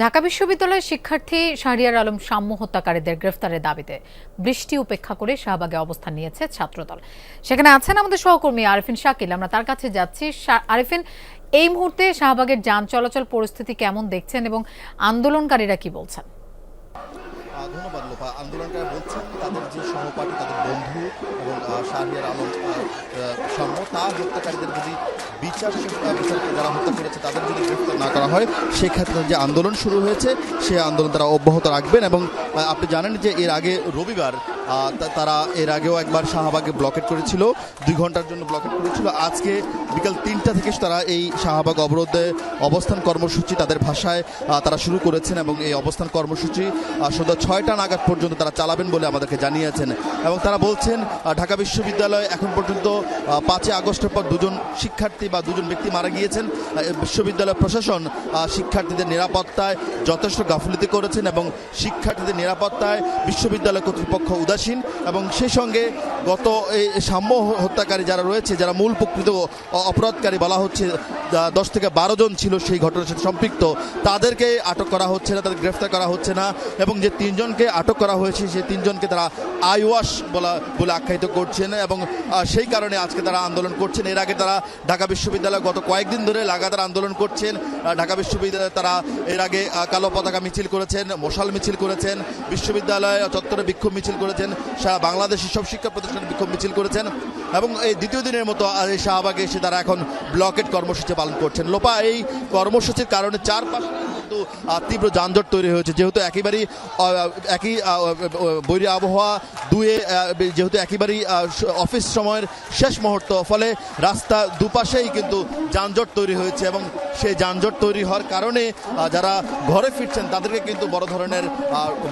ঢাকা বিশ্ববিদ্যালয়ের শিক্ষার্থী শাহরিয়ার আলম সাম্য হত্যাকারীদের গ্রেফতারের দাবিতে বৃষ্টি উপেক্ষা করে শাহবাগে অবস্থান নিয়েছে ছাত্রদল। সেখানে আছেন আমাদের সহকর্মী আরিফিন শাকিল। আমরা তার কাছে যাচ্ছি। আরিফিন, এই মুহূর্তে শাহবাগের যান চলাচল পরিস্থিতি কেমন দেখছেন এবং আন্দোলনকারীরা কি বলছেন? লোপা আন্দোলনকারী বলছেন তাদের যে সহপাঠী, তাদের বন্ধু এবং শাহরিয়ার আলম সম্ম তা হত্যাকারীদের যদি বিচার বিচারকে যারা হত্যা করেছে, তাদের যদি গ্রেফতার না করা হয়, সেক্ষেত্রে যে আন্দোলন শুরু হয়েছে, সে আন্দোলন তারা অব্যাহত রাখবেন এবং আপনি জানেন যে এর আগে রবিবার তারা এর আগেও একবার শাহবাগে ব্লকেট করেছিল, দুই ঘণ্টার জন্য ব্লকেট করেছিল। আজকে বিকাল তিনটা থেকে তারা এই শাহবাগ অবরোধে অবস্থান কর্মসূচি তাদের ভাষায় তারা শুরু করেছেন এবং এই অবস্থান কর্মসূচি সন্ধ্যা ছয়টা নাগাদ পর্যন্ত তারা চালাবেন বলে আমাদেরকে জানিয়েছেন। এবং তারা বলছেন ঢাকা বিশ্ববিদ্যালয় এখন পর্যন্ত পাঁচই আগস্টের পর দুজন শিক্ষার্থী বা দুজন ব্যক্তি মারা গিয়েছেন। বিশ্ববিদ্যালয় প্রশাসন শিক্ষার্থীদের নিরাপত্তায় যথেষ্ট গাফিলতি করেছেন এবং শিক্ষার্থীদের নিরাপত্তায় বিশ্ববিদ্যালয় কর্তৃপক্ষ উদাসীন এবং সেই সঙ্গে গত এই সাম্য হত্যাকারী যারা রয়েছে, যারা মূল প্রকৃত অপরাধকারী বলা হচ্ছে দশ থেকে বারো জন ছিল সেই ঘটনার সাথে সম্পৃক্ত, তাদেরকে আটক করা হচ্ছে না, তাদের গ্রেফতার করা হচ্ছে না এবং যে তিনজনকে আটক করা হয়েছে, সেই তিনজনকে তারা আইওয়াস বলা, বলে আখ্যায়িত করছেন এবং সেই কারণে আজকে তারা আন্দোলন করছেন। এর আগে তারা ঢাকা বিশ্ববিদ্যালয় গত কয়েকদিন ধরে লাগাতার আন্দোলন করছেন। ঢাকা বিশ্ববিদ্যালয়ে তারা এর আগে কালো পতাকা মিছিল করেছেন, মশাল মিছিল করেছেন, বিশ্ববিদ্যালয় চত্বরে বিক্ষোভ মিছিল করেছেন। সারা বাংলাদেশের সব শিক্ষা প্রতিষ্ঠানে বিক্ষোভ মিছিল করেছেন এবং এই দ্বিতীয় দিনের মতো এই শাহবাগে এসে তারা এখন ব্লকেট কর্মসূচি পালন করছেন। লোপা, এই কর্মসূচির কারণে চারপাশে কিন্তু তীব্র যানজট তৈরি হয়েছে। যেহেতু একেবারেই একই বৈরী আবহাওয়া, দুয়ে যেহেতু একেবারেই অফিস সময়ের শেষ মুহূর্ত, ফলে রাস্তা দুপাশেই কিন্তু যানজট তৈরি হয়েছে এবং সেই যানজট তৈরি হওয়ার কারণে যারা ঘরে ফিরছেন, তাদেরকে কিন্তু বড় ধরনের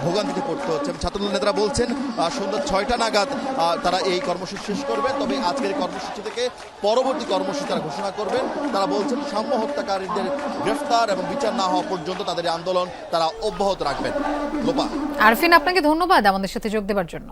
ভোগান্তিতে পড়তে হচ্ছে। ছাত্রদল নেতারা বলছেন সন্ধ্যা ছয়টা নাগাদ তারা এই কর্মসূচি শেষ করবেন। তবে আজকের কর্মসূচি থেকে পরবর্তী কর্মসূচি তারা ঘোষণা করবেন। তারা বলছেন, সাম্য হত্যাকারীদের গ্রেফতার এবং বিচার না হওয়া পর্যন্ত তাদের আন্দোলন তারা অব্যাহত রাখবেন। আরফিন, আপনাকে ধন্যবাদ আমাদের সাথে যোগ দেওয়ার জন্য।